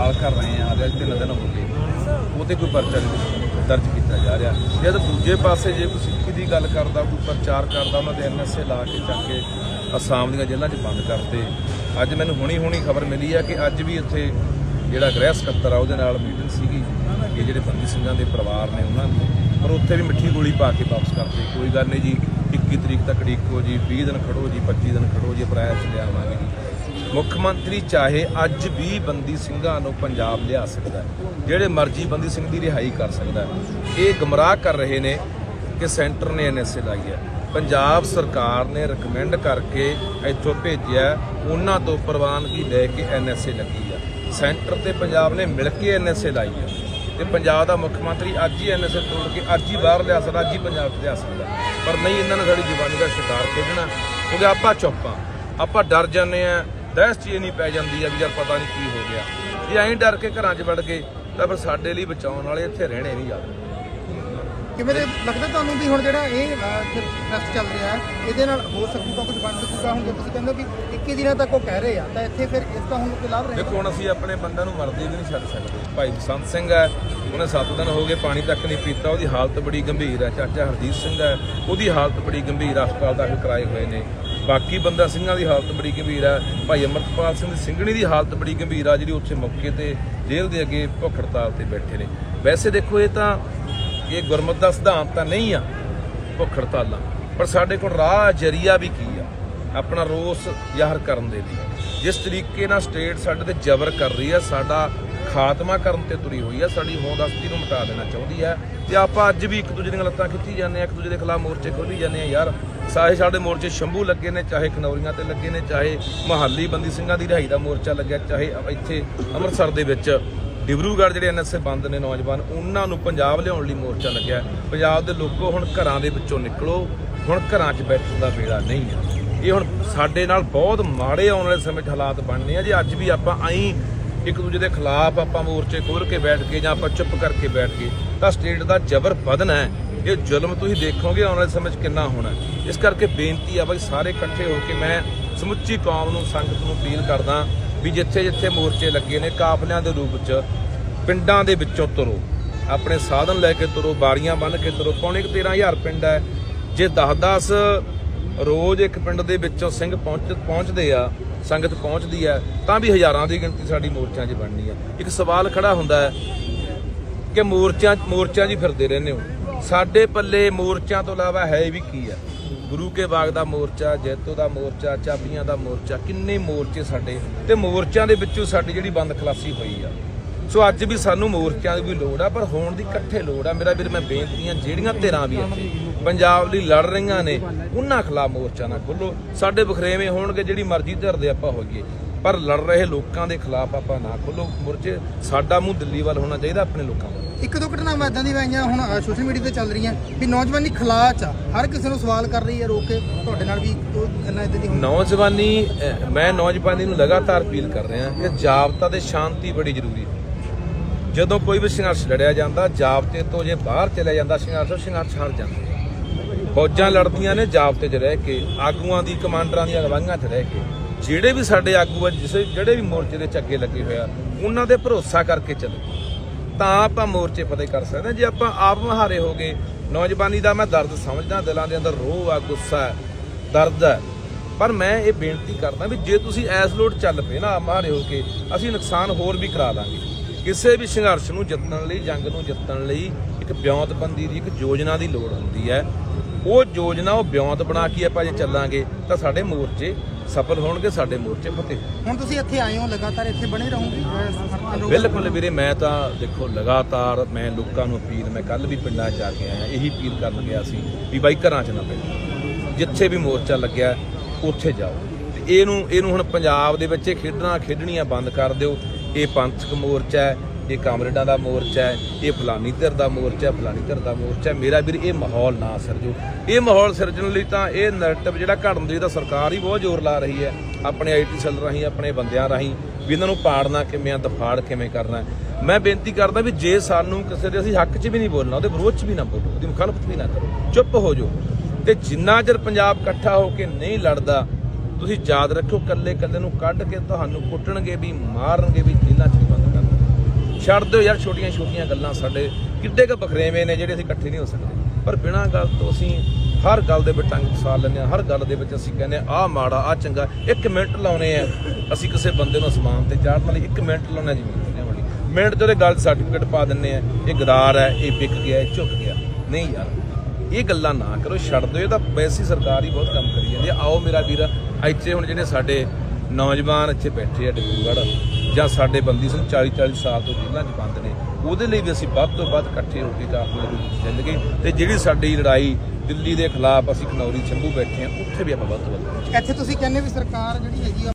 ਹੜਤਾਲ ਕਰ ਰਹੇ ਆ ਅੱਜ ਤਿੰਨ ਦਿਨ ਹੋ ਗਏ। ਉਹ ਤੇ ਕੋਈ ਪਰਚਾ ਨਹੀਂ ਦਰਜ ਕੀਤਾ ਜਾ ਰਿਹਾ। ਜਦ ਦੂਜੇ ਪਾਸੇ ਜੇ ਕੋਈ ਸਿੱਖੀ ਦੀ ਗੱਲ ਕਰਦਾ, ਕੋਈ ਪ੍ਰਚਾਰ ਕਰਦਾ, ਉਹਨਾਂ ਦੇ ਐਨਐਸਏ ਲਾ ਕੇ ਚੱਕ ਕੇ ਅਸਾਮ ਦੀਆਂ ਜੇਲ੍ਹਾਂ 'ਚ ਬੰਦ ਕਰਦੇ ਅੱਜ ਮੈਨੂੰ ਹੁਣੀ ਹੁਣੀ ਖਬਰ ਮਿਲੀ ਹੈ ਕਿ ਅੱਜ ਵੀ ਇੱਥੇ ਜਿਹੜਾ ਗ੍ਰਹਿ ਸਕੱਤਰ ਆ, ਉਹਦੇ ਨਾਲ ਮੀਟਿੰਗ ਸੀਗੀ। ਕਿ ਜਿਹੜੇ ਬੰਦੀ ਸਿੰਘਾਂ ਦੇ ਪਰਿਵਾਰ ਨੇ ਉਹਨਾਂ ਦੀ। ਪਰ ਉੱਥੇ ਵੀ ਮਿੱਠੀ ਗੋਲੀ ਪਾ ਕੇ ਵਾਪਸ ਕਰਦੇ ਕੋਈ ਗੱਲ ਨਹੀਂ ਜੀ 21 ਤਰੀਕ ਤੱਕ ਡੀਕੋ ਜੀ 20 ਦਿਨ ਖੜੋ ਜੀ 25 ਦਿਨ ਖੜੋ ਜੀ, ਅਪ੍ਰੈਲ ਚ ਲਿਆਵਾਂਗੇ ਜੀ। ਮੁੱਖ ਮੰਤਰੀ ਚਾਹੇ ਅੱਜ ਵੀ ਬੰਦੀ ਸਿੰਘਾਂ ਨੂੰ ਪੰਜਾਬ ਲਿਆ ਸਕਦਾ ਹੈ, ਜਿਹੜੇ ਮਰਜ਼ੀ ਬੰਦੀ ਸਿੰਘ ਦੀ ਰਿਹਾਈ ਕਰ ਸਕਦਾ ਹੈ। ਇਹ ਗਮਰਾਹ ਕਰ ਰਹੇ ਨੇ ਕਿ ਸੈਂਟਰ ਨੇ ਐਨਐਸਏ ਲਾਈ ਹੈ। ਪੰਜਾਬ ਸਰਕਾਰ ਨੇ ਰეკਮੈਂਡ ਕਰਕੇ ਇੱਥੋਂ ਭੇਜਿਆ ਉਹਨਾਂ ਤੋਂ ਪ੍ਰਵਾਨਗੀ ਲੈ ਕੇ ਐਨਐਸਏ ਲੱਗੀ ਆ ਸੈਂਟਰ ਤੇ ਪੰਜਾਬ ਨੇ ਮਿਲ ਕੇ ਐਨਐਸਏ ਲਾਈ ਆ ਤੇ ਪੰਜਾਬ ਦਾ ਮੁੱਖ ਮੰਤਰੀ ਅੱਜ ਹੀ ਐਨਐਸਏ ਤੋੜ ਕੇ ਅੱਜ ਹੀ ਬਾਹਰ ਲਿਆ ਸਕਦਾ, ਅੱਜ ਹੀ ਪੰਜਾਬ 'ਚ ਲਿਆ ਸਕਦਾ। ਪਰ ਨਹੀਂ, ਇਹਨਾਂ ਨੇ ਸਾਡੀ ਜ਼ੁਬਾਨੀ ਦਾ ਸ਼ਿਕਾਰ ਖੇਡਣਾ ਕਿਉਂਕਿ ਆਪਾਂ ਚੁੱਪਾਂ ਆਪਾਂ ਡਰ ਜਾਂਦੇ ਆ ਦਹਿਸ਼ਤ ਹੀ ਨਹੀਂ ਪੈ ਜਾਂਦੀ ਆ ਵੀ ਯਾਰ ਪਤਾ ਨਹੀਂ ਕੀ ਹੋ ਗਿਆ। ਜੇ ਐਂ ਡਰ ਕੇ ਘਰਾਂ 'ਚ ਵੜ ਗਏ ਤਾਂ ਫਿਰ ਸਾਡੇ ਲਈ ਬਚਾਉਣ ਵਾਲੇ ਇੱਥੇ ਰਹਿਣੇ ਨਹੀਂ ਯਾਰ। ਕਿਵੇਂ ਦੇ ਲੱਗਦਾ ਤੁਹਾਨੂੰ ਵੀ ਹੁਣ ਜਿਹੜਾ ਇਹ ਪ੍ਰੈਸ ਚੱਲ ਰਿਹਾ ਹੈ ਇਹਦੇ ਨਾਲ ਹੋ ਸਕੂਗਾ ਕੁਝ ਬਣ ਸਕੂਗਾ ਹੁਣ ਜੇ ਤੁਸੀਂ ਕਹਿੰਦੇ ਕਿ 21 ਦਿਨਾਂ ਤੱਕ ਉਹ ਕਹਿ ਰਹੇ ਆ ਤਾਂ ਇੱਥੇ ਫਿਰ ਇਸ ਦਾ ਹੁਣ ਕੋਈ ਲਾਭ ਰਹੇਗਾ? ਦੇਖੋ ਹੁਣ ਅਸੀਂ ਆਪਣੇ ਬੰਦਿਆਂ ਨੂੰ ਮਰਦੇ ਵੀ ਨਹੀਂ ਛੱਡ ਸਕਦੇ। ਭਾਈ ਬਸੰਤ ਸਿੰਘ ਹੈ ਉਹਨੇ 7 ਦਿਨ ਹੋ ਗਏ ਪਾਣੀ ਤੱਕ ਨਹੀਂ ਪੀਤਾ ਉਹਦੀ ਹਾਲਤ ਬੜੀ ਗੰਭੀਰ ਹੈ। ਚਾਚਾ ਹਰਜੀਤ ਸਿੰਘ ਹੈ ਉਹਦੀ ਹਾਲਤ ਬੜੀ ਗੰਭੀਰ ਹਸਪਤਾਲ ਦਾਖਲ ਕਰਾਏ ਹੋਏ ਨੇ। ਬਾਕੀ ਬੰਦਾ ਸਿੰਘਾਂ ਦੀ ਹਾਲਤ ਬੜੀ ਗੰਭੀਰ ਹੈ ਭਾਈ ਅਮਰਤਪਾਲ ਸਿੰਘ ਦੀ ਸਿੰਘਣੀ ਦੀ ਹਾਲਤ ਬੜੀ ਗੰਭੀਰ ਆ, ਜਿਹੜੀ ਉੱਥੇ ਮੌਕੇ ਤੇ ਜੇਲ੍ਹ ਦੇ ਅੱਗੇ ਭੁੱਖ ਹੜਤਾਲ ਤੇ ਬੈਠੇ ਨੇ। ਵੈਸੇ ਦੇਖੋ, ਇਹ ਤਾਂ ਇਹ ਗੁਰਮਤ ਦਾ ਸਿਧਾਂਤ ਤਾਂ ਨਹੀਂ ਆ, ਭੁੱਖ ਹੜਤਾਲਾਂ। ਪਰ ਸਾਡੇ ਕੋਲ ਰਾਹ ਜਰੀਆ ਵੀ ਕੀ ਆ? ਆਪਣਾ ਰੋਸ ਜ਼ਾਹਰ ਕਰਨ ਦੇ ਲਈ। ਜਿਸ ਤਰੀਕੇ ਨਾਲ ਸਟੇਟ ਸਾਡੇ ਤੇ ਜ਼ਬਰ ਕਰ ਰਹੀ ਹੈ ਸਾਡਾ ਖਾਤਮਾ ਕਰਨ ਤੇ ਤੁਰੀ ਹੋਈ ਆ, ਸਾਡੀ ਹੋਂਦਸਤੀ ਨੂੰ ਮਿਟਾ ਦੇਣਾ ਚਾਹੁੰਦੀ ਹੈ ਤੇ ਆਪਾਂ ਅੱਜ ਵੀ ਇੱਕ ਦੂਜੇ ਦੀਆਂ ਲੱਤਾਂ ਖਿੱਚੀ ਜਾਂਦੇ ਆ, ਇੱਕ ਦੂਜੇ ਦੇ ਖਿਲਾਫ ਮੋਰਚੇ ਖੋਲੀ ਜਾਂਦੇ ਆ, ਯਾਰ। ਸਾਰੇ ਸਾਡੇ ਮੋਰਚੇ ਸ਼ੰਭੂ ਲੱਗੇ ਨੇ, ਚਾਹੇ ਖਨੌਰੀਆਂ ਤੇ ਲੱਗੇ ਨੇ, ਚਾਹੇ ਮਹਾਲੀ ਬੰਦੀ ਸਿੰਘਾਂ ਦੀ ਰਿਹਾਈ ਦਾ ਮੋਰਚਾ ਲੱਗਿਆ, ਚਾਹੇ ਇੱਥੇ ਅੰਮ੍ਰਿਤਸਰ ਦੇ ਵਿੱਚ ਡਿਬਰੂਗੜ੍ਹ ਜਿਹੜੇ ਐਨਐਸਏ ਬੰਦ ਨੇ ਨੌਜਵਾਨ, ਉਹਨਾਂ ਨੂੰ ਪੰਜਾਬ ਲਿਆਉਣ ਲਈ ਮੋਰਚਾ ਲੱਗਿਆ। ਪੰਜਾਬ ਦੇ ਲੋਕੋ ਹੁਣ ਘਰਾਂ ਦੇ ਵਿੱਚੋਂ ਨਿਕਲੋ, ਹੁਣ ਘਰਾਂ 'ਚ ਬੈਠਣ ਦਾ ਵੇਲਾ ਨਹੀਂ ਹੈ। ਇਹ ਹੁਣ ਸਾਡੇ ਨਾਲ ਬਹੁਤ ਮਾੜੇ ਆਉਣ ਵਾਲੇ ਸਮੇਂ 'ਚ ਹਾਲਾਤ ਬਣਨੇ ਆ, ਜੇ ਅੱਜ ਵੀ ਆਪਾਂ ਐਂ ਇੱਕ ਦੂਜੇ ਦੇ ਖਿਲਾਫ ਆਪਾਂ ਮੋਰਚੇ ਖੋਲ ਕੇ ਬੈਠ ਕੇ ਜਾਂ ਆਪਾਂ ਚੁੱਪ ਕਰਕੇ ਬੈਠ ਕੇ ਤਾਂ ਸਟੇਟ ਦਾ ਜ਼ਬਰ ਵਧਣਾ ਹੈ। ਇਹ ਜ਼ੁਲਮ ਤੁਸੀਂ ਦੇਖੋਗੇ ਆਉਣ ਵਾਲੇ ਸਮੇਂ 'ਚ ਕਿੰਨਾ ਹੋਣਾ। ਇਸ ਕਰਕੇ ਬੇਨਤੀ ਆ ਬਈ ਸਾਰੇ ਇਕੱਠੇ ਹੋ ਕੇ ਮੈਂ ਸਮੁੱਚੀ ਕੌਮ ਨੂੰ, ਸੰਗਤ ਨੂੰ ਅਪੀਲ ਕਰਦਾ ਵੀ ਜਿੱਥੇ ਜਿੱਥੇ ਮੋਰਚੇ ਲੱਗੇ ਨੇ, ਕਾਫਲਿਆਂ ਦੇ ਰੂਪ 'ਚ ਪਿੰਡਾਂ ਦੇ ਵਿੱਚੋਂ ਤੁਰੋ। ਆਪਣੇ ਸਾਧਨ ਲੈ ਕੇ ਤੁਰੋ, ਬਾਰੀਆਂ ਬੰਨ ਕੇ ਤੁਰੋ। ਪੌਣੇ ਕੁ 13000 ਪਿੰਡ ਹੈ ਜੇ 10-10 ਰੋਜ਼ ਇੱਕ ਪਿੰਡ ਦੇ ਵਿੱਚੋਂ ਸਿੰਘ ਪਹੁੰਚ, ਪਹੁੰਚਦੇ ਆ, ਸੰਗਤ ਪਹੁੰਚਦੀ ਹੈ ਤਾਂ ਵੀ ਹਜ਼ਾਰਾਂ ਦੀ ਗਿਣਤੀ ਸਾਡੀ ਮੋਰਚਿਆਂ 'ਚ ਬਣਨੀ ਆ। ਇੱਕ ਸਵਾਲ ਖੜਾ ਹੁੰਦਾ ਹੈ ਕਿ ਮੋਰਚਿਆਂ ਮੋਰਚਿਆਂ 'ਚ ਹੀ ਫਿਰਦੇ ਰਹਿੰਦੇ ਹੋ। ਸਾਡੇ ਪੱਲੇ ਮੋਰਚਿਆਂ ਤੋਂ ਇਲਾਵਾ ਹੈ ਵੀ ਕੀ ਆ? ਗੁਰੂ ਕੇ ਬਾਗ ਦਾ ਮੋਰਚਾ, ਜੈਤੋ ਦਾ ਮੋਰਚਾ, ਚਾਬੀਆਂ ਦਾ ਮੋਰਚਾ, ਕਿੰਨੇ ਮੋਰਚੇ ਸਾਡੇ? ਤੇ ਮੋਰਚਿਆਂ ਦੇ ਵਿੱਚੋਂ ਸਾਡੀ ਜਿਹੜੀ ਬੰਦ ਖਲਾਸੀ ਹੋਈ ਆ। ਸੋ ਅੱਜ ਵੀ ਸਾਨੂੰ ਮੋਰਚਿਆਂ ਦੀ ਵੀ ਲੋੜ ਆ, ਪਰ ਹੋਣ ਦੀ ਇਕੱਠੇ ਲੋੜ ਆ। ਮੇਰਾ ਵੀਰ, ਮੈਂ ਬੇਨਤੀਆਂ, ਜਿਹੜੀਆਂ ਧਿਰਾਂ ਵੀ ਇੱਥੇ ਪੰਜਾਬ ਲਈ ਲੜ ਰਹੀਆਂ ਨੇ, ਉਹਨਾਂ ਖਿਲਾਫ ਮੋਰਚਾ ਨਾ ਖੋਲੋ ਸਾਡੇ ਬਖਰੇਵੇਂ ਹੋਣਗੇ, ਜਿਹੜੀ ਮਰਜ਼ੀ ਧਿਰ ਦੇ ਆਪਾਂ ਹੋਈਏ। ਪਰ ਲੜ ਰਹੇ ਲੋਕਾਂ ਦੇ ਖਿਲਾਫ ਆਪਾਂ ਨਾ ਖੋਲੋ ਮੋਰਚੇ ਸਾਡਾ ਮੂੰਹ ਦਿੱਲੀ ਵੱਲ ਹੋਣਾ ਚਾਹੀਦਾ, ਆਪਣੇ ਲੋਕਾਂ ਵੱਲ। ਇੱਕ ਦੋ ਘਟਨਾਵਾਂ ਇਦਾਂ ਦੀਆਂ ਆਈਆਂ ਹੁਣ ਸੋਸ਼ਲ ਮੀਡੀਆ ਤੇ ਚੱਲ ਰਹੀਆਂ ਵੀ ਨੌਜਵਾਨੀ ਖਲਾਚ ਆ, ਹਰ ਕਿਸੇ ਨੂੰ ਸਵਾਲ ਕਰ ਰਹੀ ਹੈ ਰੋਕ ਕੇ, ਤੁਹਾਡੇ ਨਾਲ ਵੀ ਉਹ ਗੱਲਾਂ ਇਦਾਂ ਦੀ ਨੌਜਵਾਨੀ ਮੈਂ ਨੌਜਵਾਨੀ ਨੂੰ ਲਗਾਤਾਰ ਅਪੀਲ ਕਰ ਰਿਹਾ ਕਿ ਜਾਬਤਾ ਤੇ ਸ਼ਾਂਤੀ ਬੜੀ ਜ਼ਰੂਰੀ ਹੈ। ਜਦੋਂ ਕੋਈ ਵੀ ਸੰਘਰਸ਼ ਲੜਿਆ ਜਾਂਦਾ, ਜਾਬਤੇ ਤੋਂ ਜੇ ਬਾਹਰ ਚਲਿਆ ਜਾਂਦਾ ਸੰਘਰਸ਼ ਸੰਘਰਸ਼ ਹਾਰ ਜਾਂਦਾ ਫੌਜਾਂ ਲੜਦੀਆਂ ਨੇ ਜਾਬਤੇ 'ਚ ਰਹਿ ਕੇ, ਆਗੂਆਂ ਦੀ, ਕਮਾਂਡਰਾਂ ਦੀਆਂ ਅਗਵਾਈਆਂ 'ਚ ਰਹਿ ਕੇ। ਜਿਹੜੇ ਵੀ ਸਾਡੇ ਆਗੂ ਆ, ਜਿਸ ਜਿਹੜੇ ਵੀ ਮੋਰਚੇ ਦੇ ਚੱਗੇ ਲੱਗੇ ਹੋਇਆ ਉਹਨਾਂ ਦੇ ਭਰੋਸਾ ਕਰਕੇ ਚੱਲੋ। ਤਾਂ ਆਪਾਂ ਮੋਰਚੇ ਫਤਿਹ ਕਰ ਸਕਦੇ ਹਾਂ। ਜੇ ਆਪਾਂ ਆਪ ਮਹਾਰੇ ਹੋ ਗਏ, ਨੌਜਵਾਨੀ ਦਾ ਮੈਂ ਦਰਦ ਸਮਝਦਾ, ਦਿਲਾਂ ਦੇ ਅੰਦਰ ਰੋਹ ਆ, ਗੁੱਸਾ ਹੈ, ਦਰਦ ਹੈ। ਪਰ ਮੈਂ ਇਹ ਬੇਨਤੀ ਕਰਦਾ ਵੀ ਜੇ ਤੁਸੀਂ ਐਸ ਲੋਟ ਚੱਲ ਪਏ ਨਾ, ਆਪ ਮਹਾਰੇ ਹੋ ਕੇ, ਅਸੀਂ ਨੁਕਸਾਨ ਹੋਰ ਵੀ ਕਰਾ ਲਾਂਗੇ ਕਿਸੇ ਵੀ ਸੰਘਰਸ਼ ਨੂੰ ਜਿੱਤਣ ਲਈ, ਜੰਗ ਨੂੰ ਜਿੱਤਣ ਲਈ ਇੱਕ ਬਿਉਂਤਬੰਦੀ ਦੀ, ਇੱਕ ਯੋਜਨਾ ਦੀ ਲੋੜ ਹੁੰਦੀ ਹੈ। ਉਹ ਯੋਜਨਾ, ਉਹ ਬਿਉਂਤ ਬਣਾ ਕੇ ਆਪਾਂ ਜੇ ਚੱਲਾਂਗੇ, ਤਾਂ ਸਾਡੇ ਮੋਰਚੇ ਸਫਲ ਹੋਣਗੇ ਸਾਡੇ ਮੋਰਚੇ ਫਤਿਹ। ਹੁਣ ਤੁਸੀਂ ਇੱਥੇ ਆਏ ਹੋ ਲਗਾਤਾਰ ਇੱਥੇ ਬਣੇ ਰਹੋਗੇ? ਅਹ? ਬਿਲਕੁਲ ਵੀਰੇ ਮੈਂ ਤਾਂ ਦੇਖੋ ਲਗਾਤਾਰ ਮੈਂ ਲੋਕਾਂ ਨੂੰ ਅਪੀਲ ਮੈਂ ਕੱਲ ਵੀ ਪਿੰਡਾਂ 'ਚ ਜਾ ਕੇ ਆਇਆ ਇਹੀ ਅਪੀਲ ਕਰਨ ਗਿਆ ਸੀ ਵੀ ਬਾਈ ਘਰਾਂ 'ਚ ਨਾ ਬੈਠੋ ਜਿੱਥੇ ਵੀ ਮੋਰਚਾ ਲੱਗਿਆ ਉੱਥੇ ਜਾਓ। ਤੇ ਇਹਨੂੰ ਇਹਨੂੰ ਹੁਣ ਪੰਜਾਬ ਦੇ ਵਿੱਚ ਇਹ ਖੇਡਣਾ ਖੇਡਣੀਆਂ ਬੰਦ ਕਰ ਦਿਓ। ਇਹ ਪੰਥਕ ਮੋਰਚਾ ਹੈ ਇਹ ਕਾਮਰੇਡਾਂ ਦਾ ਮੋਰਚਾ ਹੈ ਇਹ ਫਲਾਨੀ ਧਿਰ ਦਾ ਮੋਰਚਾ ਹੈ, ਫਲਾਨੀ ਧਿਰ ਦਾ ਮੋਰਚਾ ਮੇਰਾ ਵੀਰ ਇਹ ਮਾਹੌਲ ਨਾ ਸਿਰਜੋ। ਇਹ ਮਾਹੌਲ ਸਿਰਜਣ ਲਈ ਤਾਂ ਇਹ ਨੈਰੇਟਿਵ ਜਿਹੜਾ ਘੜਨ ਦੀ ਤਾਂ ਸਰਕਾਰ ਹੀ ਬਹੁਤ ਜ਼ੋਰ ਲਾ ਰਹੀ ਹੈ। ਆਪਣੇ ਆਈਟੀ ਸੈੱਲ ਰਾਹੀਂ ਆਪਣੇ ਬੰਦਿਆਂ ਰਾਹੀਂ ਵੀ ਇਹਨਾਂ ਨੂੰ ਪਾੜਨਾ ਕਿਵੇਂ ਆ ਦਫਾੜ ਕਿਵੇਂ ਕਰਨਾ ਮੈਂ ਬੇਨਤੀ ਕਰਦਾ ਵੀ ਜੇ ਸਾਨੂੰ ਕਿਸੇ ਦੇ ਅਸੀਂ ਹੱਕ 'ਚ ਵੀ ਨਹੀਂ ਬੋਲਣਾ ਉਹਦੇ ਵਿਰੋਧ 'ਚ ਵੀ ਨਾ ਬੋਲੋ ਉਹਦੀ ਮੁਖਾਲਫਤ ਵੀ ਨਾ ਕਰੋ। ਚੁੱਪ ਹੋ ਜਾਓ। ਤੇ ਜਿੰਨਾ ਚਿਰ ਪੰਜਾਬ ਇਕੱਠਾ ਹੋ ਕੇ ਨਹੀਂ ਲੜਦਾ ਤੁਸੀਂ ਯਾਦ ਰੱਖੋ ਕੱਲੇ ਕੱਲੇ ਨੂੰ ਕੱਢ ਕੇ ਤੁਹਾਨੂੰ ਕੁੱਟਣਗੇ ਵੀ ਮਾਰਨਗੇ ਵੀ ਜੇਲ੍ਹਾਂ 'ਚ ਵੀ ਬੰਦ ਕਰਨਗੇ ਛੱਡ ਦਿਓ ਯਾਰ ਛੋਟੀਆਂ ਛੋਟੀਆਂ ਗੱਲਾਂ ਸਾਡੇ। ਕਿੱਡੇ ਕ ਬਖਰੇਵੇਂ ਨੇ ਜਿਹੜੇ ਅਸੀਂ ਇਕੱਠੇ ਨਹੀਂ ਹੋ ਸਕਦੇ। ਪਰ ਬਿਨਾਂ ਗੱਲ ਤੋਂ ਅਸੀਂ ਹਰ ਗੱਲ ਦੇ ਵਿੱਚ ਟੰਗ ਫਸਾਰ ਲੈਂਦੇ ਹਾਂ, ਹਰ ਗੱਲ ਦੇ ਵਿੱਚ ਅਸੀਂ ਕਹਿੰਦੇ ਆ ਮਾੜਾ ਆ ਚੰਗਾ, ਇੱਕ ਮਿੰਟ ਲਾਉਨੇ ਆ। ਅਸੀਂ ਕਿਸੇ ਬੰਦੇ ਨੂੰ ਅਸਮਾਨ ਤੇ ਚਾੜਨ ਲਈ ਇੱਕ ਮਿੰਟ ਲਾਉਣਾ ਜੀ, ਮਿੰਟ ਲਈ ਮਿੰਟ ਤੇ ਉਹਦੇ ਗੱਲ ਸਰਟੀਫਿਕੇਟ ਪਾ ਦਿੰਨੇ ਆ, ਇਹ ਗਦਾਰ ਹੈ, ਇਹ ਵਿਕ ਗਿਆ, ਇਹ ਝੁਕ ਗਿਆ। ਨਹੀਂ ਯਾਰ, ਇਹ ਗੱਲਾਂ ਨਾ ਕਰੋ, ਛੱਡ ਦਿਓ, ਇਹ ਤਾਂ ਵੈਸੀ ਸਰਕਾਰ ਹੀ ਬਹੁਤ ਕੰਮ ਕਰੀ ਜਾਂਦੀ ਹੈ। ਆਓ ਮੇਰਾ ਵੀਰ, ਇੱਥੇ ਹੁਣ ਜਿਹੜੇ ਸਾਡੇ ਨੌਜਵਾਨ ਇੱਥੇ ਬੈਠੇ ਆ, ਡਿਬਰੂਗੜ੍ਹ। ਜਾਂ ਸਾਡੇ ਬੰਦੀ ਸਿੰਘ 40 40 ਸਾਲ ਤੋਂ ਜੇਲ੍ਹਾਂ 'ਚ ਬੰਦ ਨੇ, ਉਹਦੇ ਲਈ ਵੀ ਅਸੀਂ ਵੱਧ ਤੋਂ ਵੱਧ ਇਕੱਠੇ ਹੋ ਕੇ ਜਾ ਆਪਣੀ ਜ਼ਿੰਦਗੀ ਤੇ ਜਿਹੜੀ ਸਾਡੀ ਲੜਾਈ ਦਿੱਲੀ ਦੇ ਖਿਲਾਫ ਅਸੀਂ ਖਨੌਰੀ ਸ਼ੰਭੂ ਬੈਠੇ ਆ ਉੱਥੇ ਵੀ ਆਪਾਂ ਵੱਧ ਤੋਂ ਵੱਧ ਇੱਥੇ ਤੁਸੀਂ ਕਹਿੰਦੇ ਵੀ ਸਰਕਾਰ ਜਿਹੜੀ ਹੈਗੀ ਆ